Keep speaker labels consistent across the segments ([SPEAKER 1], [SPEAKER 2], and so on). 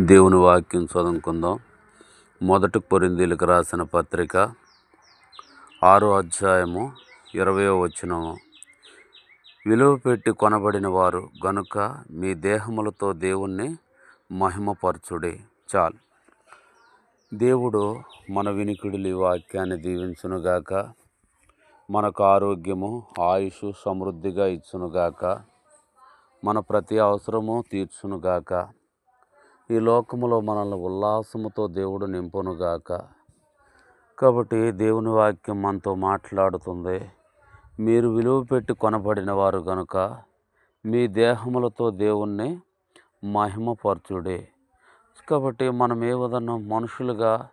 [SPEAKER 1] దేవుని వాక్యం చదువుకుందాం. మొదటి కొరిందీలకు రాసిన పత్రిక ఆరో అధ్యాయము ఇరవయో వచనము. విలువ పెట్టి కొనబడిన వారు గనుక మీ దేహములతో దేవుణ్ణి మహిమపరచుడి చాలు. దేవుడు మన వినికిడిలి వాక్యాన్ని దీవించునుగాక మనకు ఆరోగ్యము ఆయుష్ సమృద్ధిగా ఇచ్చునుగాక మన ప్రతి అవసరము తీర్చునుగాక ఈ లోకములో మనల్ని ఉల్లాసముతో దేవుడు నింపునుగాక. కాబట్టి దేవుని వాక్యం మనతో మాట్లాడుతుంది. మీరు విలువ పెట్టి కొనబడిన వారు గనుక మీ దేహములతో దేవుణ్ణి మహిమపరచుడే. కాబట్టి మనం ఏ విధంగా మనుషులుగా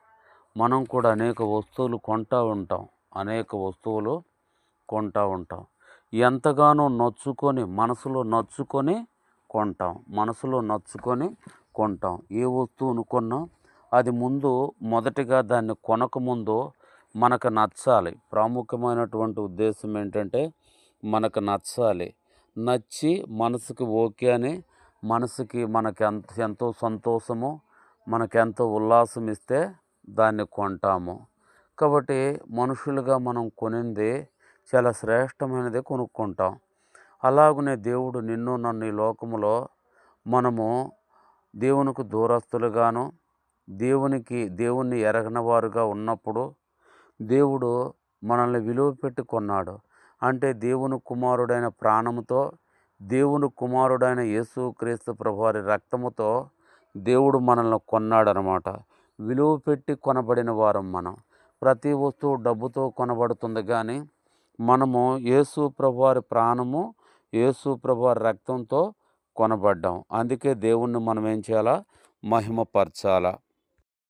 [SPEAKER 1] మనం కూడా అనేక వస్తువులు కొంటూ ఉంటాం. అనేక వస్తువులు కొంటూ ఉంటాం. ఎంతగానో నొచ్చుకొని మనసులో నొచ్చుకొని కొంటాం. మనసులో నొచ్చుకొని కొంటాం ఏ వస్తువును కొన్నాం అది ముందు మొదటిగా దాన్ని కొనక ముందు మనకు నచ్చాలి. ప్రాముఖ్యమైనటువంటి ఉద్దేశం ఏంటంటే మనకు నచ్చాలి. నచ్చి మనసుకి ఓకే అని మనసుకి మనకి ఎంత ఎంతో సంతోషము మనకెంతో ఉల్లాసం ఇస్తే దాన్ని కొంటాము. కాబట్టి మనుషులుగా మనం కొనింది చాలా శ్రేష్టమైనది కొనుక్కుంటాం. అలాగనే దేవుడు నిన్ను నన్ను ఈ లోకములో మనము దేవునికి దూరస్తులుగాను దేవునికి దేవుణ్ణి ఎరగని వారుగా ఉన్నప్పుడు దేవుడు మనల్ని విలువ పెట్టి కొన్నాడు. అంటే దేవుని కుమారుడైన ప్రాణముతో దేవుని కుమారుడైన యేసు క్రీస్తు ప్రభువారి రక్తముతో దేవుడు మనల్ని కొన్నాడనమాట. విలువ పెట్టి కొనబడిన వారం మనం. ప్రతి వస్తువు డబ్బుతో కొనబడుతుంది కానీ మనము యేసు ప్రభువారి ప్రాణము యేసు ప్రభువారి రక్తంతో కొనబడ్డాం. అందుకే దేవుణ్ణి మనం ఏం చేయాలా? మహిమపరచాలా?